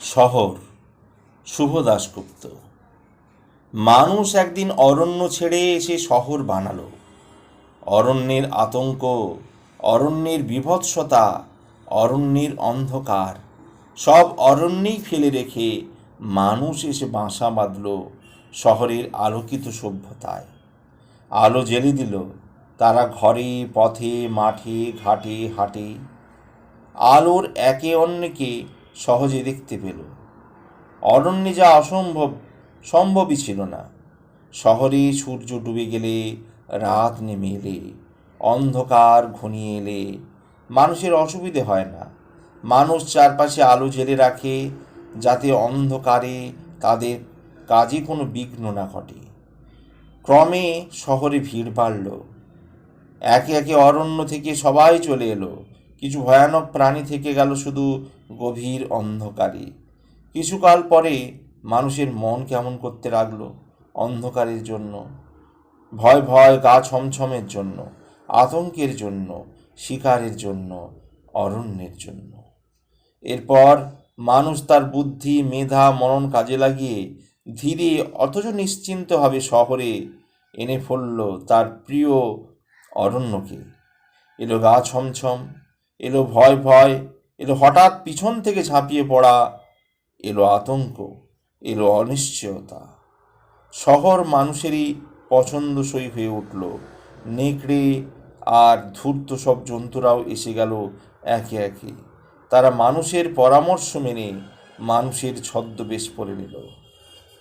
শহর, শুভ দাশগুপ্ত। মানুষ একদিন অরণ্য ছেড়ে এসে শহর বানালো। অরণ্যের আতঙ্ক, অরণ্যের বিভৎসতা, অরণ্যের অন্ধকার, সব অরণ্যেই ফেলে রেখে মানুষ এসে বাসা বাঁধল শহরের আলোকিত সভ্যতায়। আলো জ্বেলে দিল তারা ঘরে, পথে, মাঠে, ঘাটে, হাটে। আলোর একে অন্যকে সহজে দেখতে পেল। অরণ্যে যা অসম্ভব, সম্ভবই ছিল না। শহরে সূর্য ডুবে গেলে রাত নেমে এলে, অন্ধকার ঘনিয়ে এলে, মানুষের অসুবিধে হয় না। মানুষ চারপাশে আলো জেলে রাখে, যাতে অন্ধকারে তাদের কাজে কোনো বিঘ্ন না ঘটে। ক্রমে শহরে ভিড় বাড়ল। একে একে অরণ্য থেকে সবাই চলে এলো। কিছু ভয়ানক প্রাণী থেকে গেল শুধু গভীর অন্ধকারে। কিছুকাল পরে মানুষের মন কেমন করতে লাগল অন্ধকারের জন্য। ভয় ভয় গা ছমছমের জন্য, আতঙ্কের জন্য, শিকারের জন্য, অরণ্যের জন্য। এরপর মানুষ তার বুদ্ধি, মেধা, মনন কাজে লাগিয়ে ধীরে, অথচ নিশ্চিন্তভাবে শহরে এনে ফেলল তার প্রিয় অরণ্যকে। এলো গা ছমছম এলো ভয় ভয়, এলো হঠাৎ পিছন থেকে ঝাঁপিয়ে পড়া, এলো আতঙ্ক, এলো অনিশ্চয়তা। শহর মানুষেরই পছন্দসই হয়ে উঠল। নেকড়ে আর ধূর্ত সব জন্তুরাও এসে গেল একে একে। তারা মানুষের পরামর্শ মেনে মানুষের ছদ্মবেশ পরে নিল।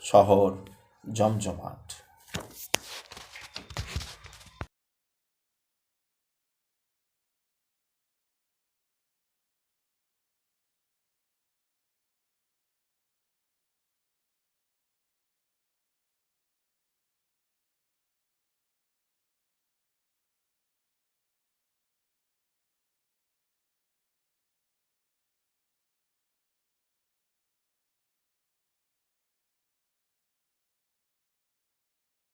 শহর জমজমাট।